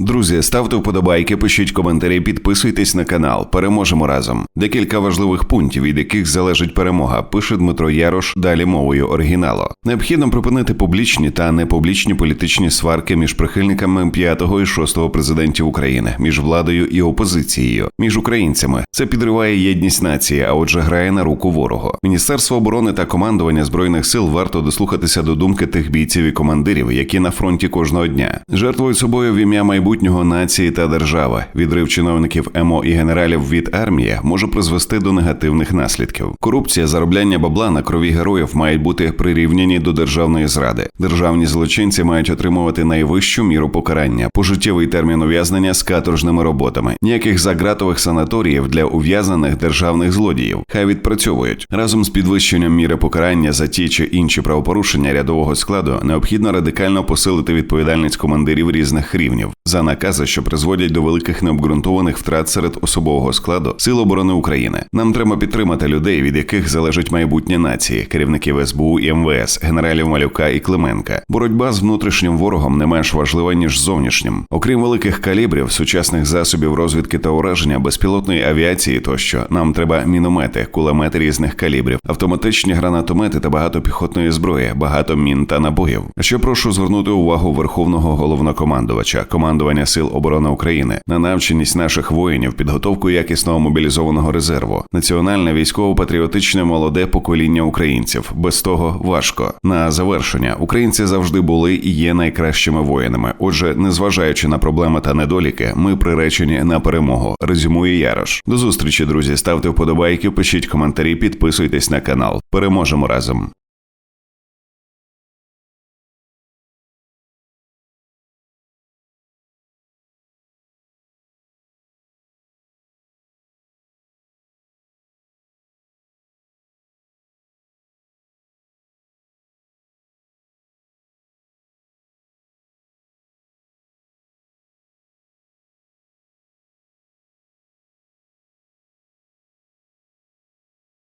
Друзі, ставте вподобайки, пишіть коментарі, підписуйтесь на канал. Переможемо разом. Декілька важливих пунктів, від яких залежить перемога, пише Дмитро Ярош далі мовою оригіналу. Необхідно припинити публічні та непублічні політичні сварки між прихильниками п'ятого і шостого президентів України, між владою і опозицією, між українцями. Це підриває єдність нації, а отже, грає на руку ворогу. Міністерство оборони та командування збройних сил варто дослухатися до думки тих бійців і командирів, які на фронті кожного дня жертвують собою в ім'я майбутнього нації та держави. Відрив чиновників МО і генералів від армії може призвести до негативних наслідків. Корупція, заробляння бабла на крові героїв мають бути прирівняні до державної зради. Державні злочинці мають отримувати найвищу міру покарання, пожиттєвий термін ув'язнення з каторжними роботами, ніяких загратових санаторіїв для ув'язнених державних злодіїв. Хай відпрацьовують разом з підвищенням міри покарання за ті чи інші правопорушення рядового складу. Необхідно радикально посилити відповідальність командирів різних рівнів за накази, що призводять до великих необґрунтованих втрат серед особового складу Сил оборони України. Нам треба підтримати людей, від яких залежить майбутнє нації, керівників СБУ і МВС, генералів Малюка і Клименка. Боротьба з внутрішнім ворогом не менш важлива ніж зовнішнім. Окрім великих калібрів, сучасних засобів розвідки та ураження, безпілотної авіації, тощо нам треба міномети, кулемети різних калібрів, автоматичні гранатомети та багато піхотної зброї, багато мін та набоїв. А ще прошу звернути увагу верховного головнокомандувача, командування сил оборони України на навченість наших воїнів, підготовку якісного мобілізованого резерву, національне військово-патріотичне молоде покоління українців. Без того важко. На завершення українці завжди були і є найкращими воїнами. Отже, незважаючи на проблеми та недоліки, ми приречені на перемогу. Резюмує Ярош. До зустрічі, друзі. Ставте вподобайки, пишіть коментарі, підписуйтесь на канал. Переможемо разом.